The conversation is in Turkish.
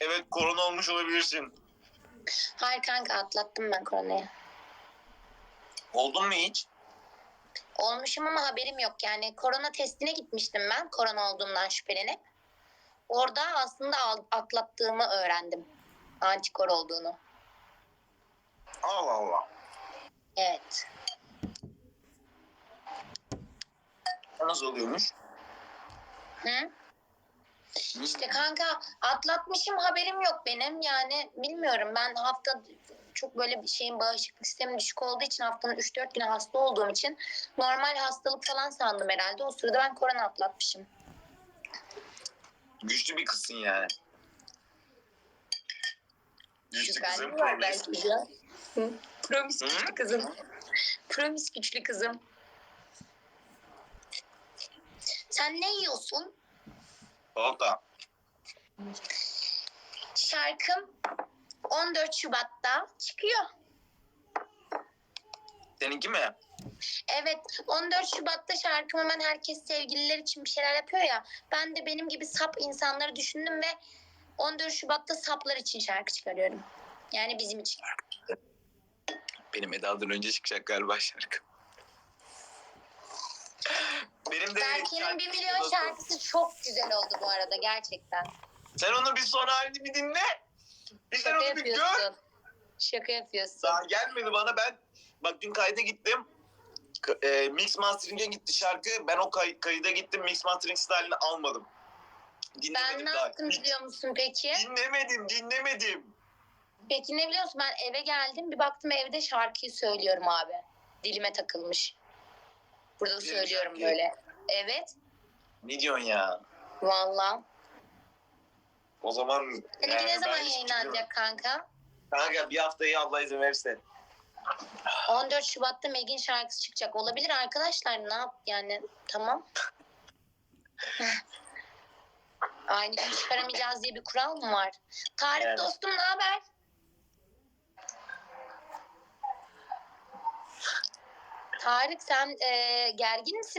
Evet korona olmuş olabilirsin. Hayır kanka atlattım ben koronayı. Oldun mu hiç? Olmuşum ama haberim yok. Yani korona testine gitmiştim ben korona olduğumdan şüphelenip. Orada aslında atlattığımı öğrendim. Antikor olduğunu. Allah Allah. Evet. Nasıl oluyormuş? Hı? İşte kanka atlatmışım haberim yok benim. Yani bilmiyorum ben hafta çok böyle bir şeyin bağışıklık sistemi düşük olduğu için haftanın 3-4 günü hasta olduğum için normal hastalık falan sandım herhalde. O sırada ben korona atlatmışım. Güçlü bir kızsın yani. Güçlü kızım promis. Promis güçlü kızım. Promis güçlü kızım. Sen ne yiyorsun? Valla. Şarkım 14 Şubat'ta çıkıyor. Seninki mi? Evet 14 Şubat'ta şarkım hemen herkes sevgililer için bir şeyler yapıyor ya. Ben de benim gibi sap insanları düşündüm ve 14 Şubat'ta saplar için şarkı çıkarıyorum. Yani bizim için. Benim Eda'dan önce çıkacak galiba şarkı. Benim de Berke'nin 1 milyon şarkısı çok güzel oldu bu arada gerçekten. Sen onu bir son halini bir dinle. Bir sen Şaka onu bir gör. yapıyorsun. Şaka yapıyorsun. Daha gelmedi bana ben. Bak dün kayda gittim. K- e, mix mastering'e gitti şarkı. Ben o kay- kayıda gittim. Mix mastering style'ını almadım. Dinlemedim Ben ne daha. yaptım Hiç biliyor musun peki? Dinlemedim, dinlemedim. Peki ne biliyor musun? Ben eve geldim bir baktım evde şarkıyı söylüyorum abi. Dilime takılmış. Burada Güzel söylüyorum şarkı. böyle. Evet. Ne diyorsun ya? Valla. O zaman Seninki yani ne zaman ben hiç bilmiyorum. yayınlanacak kanka? Kanka bir haftayı Allah izin verirse. 14 Şubat'ta Meg'in şarkısı çıkacak. Olabilir arkadaşlar ne yap yani tamam. Aynı gün çıkaramayacağız diye bir kural mı var? Tarık Yani. dostum ne haber? Tarık sen e, gergin misin